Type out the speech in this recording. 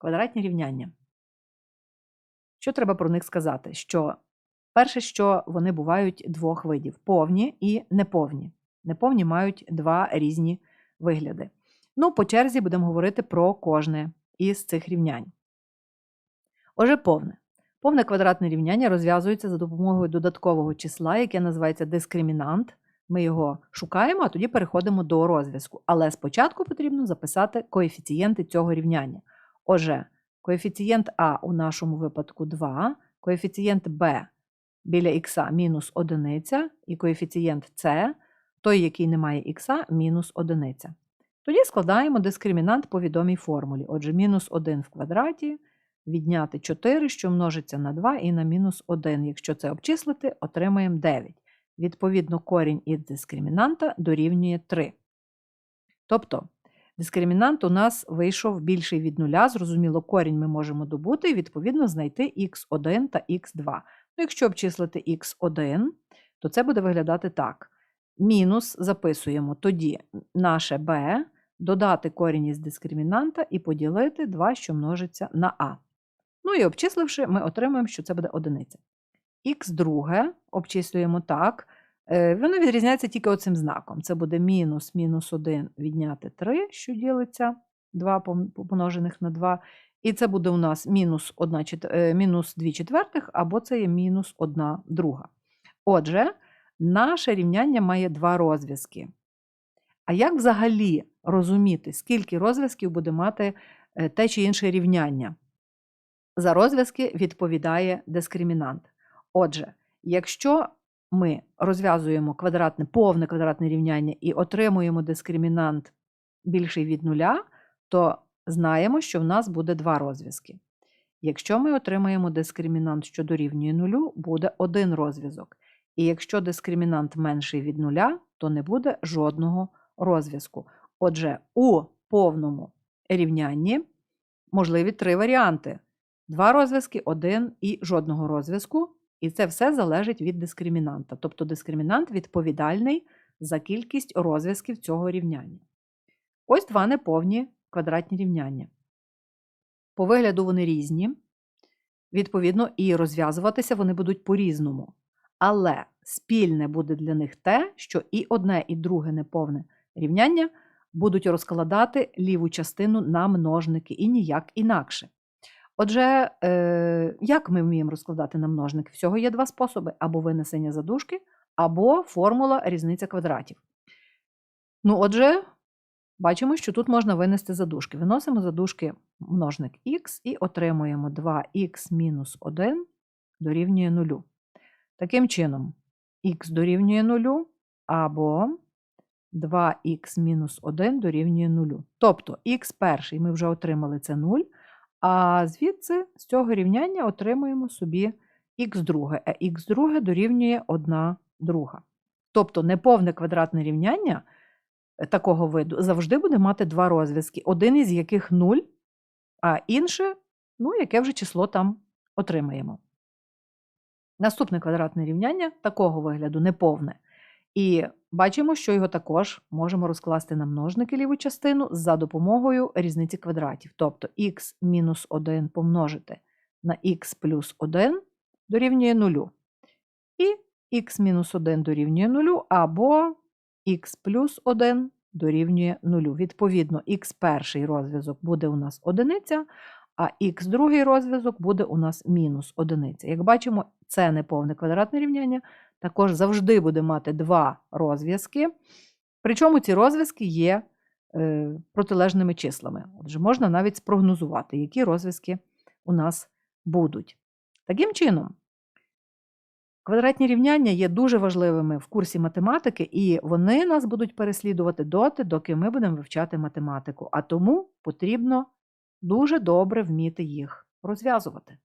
Квадратні рівняння. Що треба про них сказати? Що перше, що вони бувають двох видів: повні і неповні. Неповні мають два різні вигляди. Ну, по черзі будемо говорити про кожне із цих рівнянь. Отже, повне. Повне квадратне рівняння розв'язується за допомогою додаткового числа, яке називається дискримінант. Ми його шукаємо, а тоді переходимо до розв'язку. Але спочатку потрібно записати коефіцієнти цього рівняння. Отже, коефіцієнт А у нашому випадку 2, коефіцієнт Б біля х мінус 1, і коефіцієнт С, той, який не має х, мінус 1. Тоді складаємо дискримінант по відомій формулі. Отже, мінус 1 в квадраті відняти 4, що множиться на 2 і на мінус 1. Якщо це обчислити, отримаємо 9. Відповідно, корінь із дискримінанта дорівнює 3. Тобто, дискримінант у нас вийшов більший від нуля, зрозуміло, корінь ми можемо добути і, відповідно, знайти х1 та х2. Ну, якщо обчислити х1, то це буде виглядати так. Мінус записуємо тоді наше b, додати корінь із дискримінанта і поділити 2, що множиться на а. Ну і обчисливши, ми отримаємо, що це буде одиниця. Х друге обчислюємо так. Е, Воно відрізняється тільки оцим знаком. Це буде мінус мінус 1 відняти 3, що ділиться 2 помножених на 2. І це буде у нас мінус 1, мінус 2 четвертих, або це є мінус 1 друга. Отже, наше рівняння має два розв'язки. А як взагалі розуміти, скільки розв'язків буде мати е, те чи інше рівняння? За розв'язки відповідає дискримінант. Отже, якщо ми розв'язуємо квадратне, повне квадратне рівняння і отримуємо дискримінант більший від нуля, то знаємо, що в нас буде два розв'язки. Якщо ми отримаємо дискримінант, що дорівнює нулю, буде один розв'язок. І якщо дискримінант менший від нуля, то не буде жодного розв'язку. Отже, у повному рівнянні можливі три варіанти: два розв'язки, один і жодного розв'язку. І це все залежить від дискримінанта. Тобто дискримінант відповідальний за кількість розв'язків цього рівняння. Ось два неповні квадратні рівняння. По вигляду вони різні. Відповідно, і розв'язуватися вони будуть по-різному. Але спільне буде для них те, що і одне, і друге неповне рівняння будуть розкладати ліву частину на множники і ніяк інакше. Отже, е, як ми вміємо розкладати на множники? Всього є два способи: або винесення задушки, або формула різниця квадратів. Ну, отже, бачимо, що тут можна винести задушки. Виносимо задушки множник х і отримуємо 2х мінус 1 дорівнює 0. Таким чином, х дорівнює 0, або 2х мінус 1 дорівнює 0. Тобто х перший ми вже отримали це 0, а звідси з цього рівняння отримуємо собі х друге, а х друге дорівнює 1 друга. Тобто неповне квадратне рівняння е, такого виду завжди буде мати два розв'язки, один із яких 0, а інше, ну, яке вже число там отримаємо. Наступне квадратне рівняння такого вигляду неповне. І бачимо, що його також можемо розкласти на множники ліву частину за допомогою різниці квадратів. Тобто х мінус 1 помножити на х плюс 1 дорівнює 0. І х мінус 1 дорівнює 0, або х плюс 1 дорівнює 0. Відповідно, х перший розв'язок буде у нас одиниця, а х другий розв'язок буде у нас мінус одиниця. Як бачимо, це неповне квадратне рівняння також завжди буде мати два розв'язки. Причому ці розв'язки є е, протилежними числами. Отже, можна навіть спрогнозувати, які розв'язки у нас будуть. Таким чином, квадратні рівняння є дуже важливими в курсі математики, і вони нас будуть переслідувати доти, доки ми будемо вивчати математику. А тому потрібно дуже добре вміти їх розв'язувати.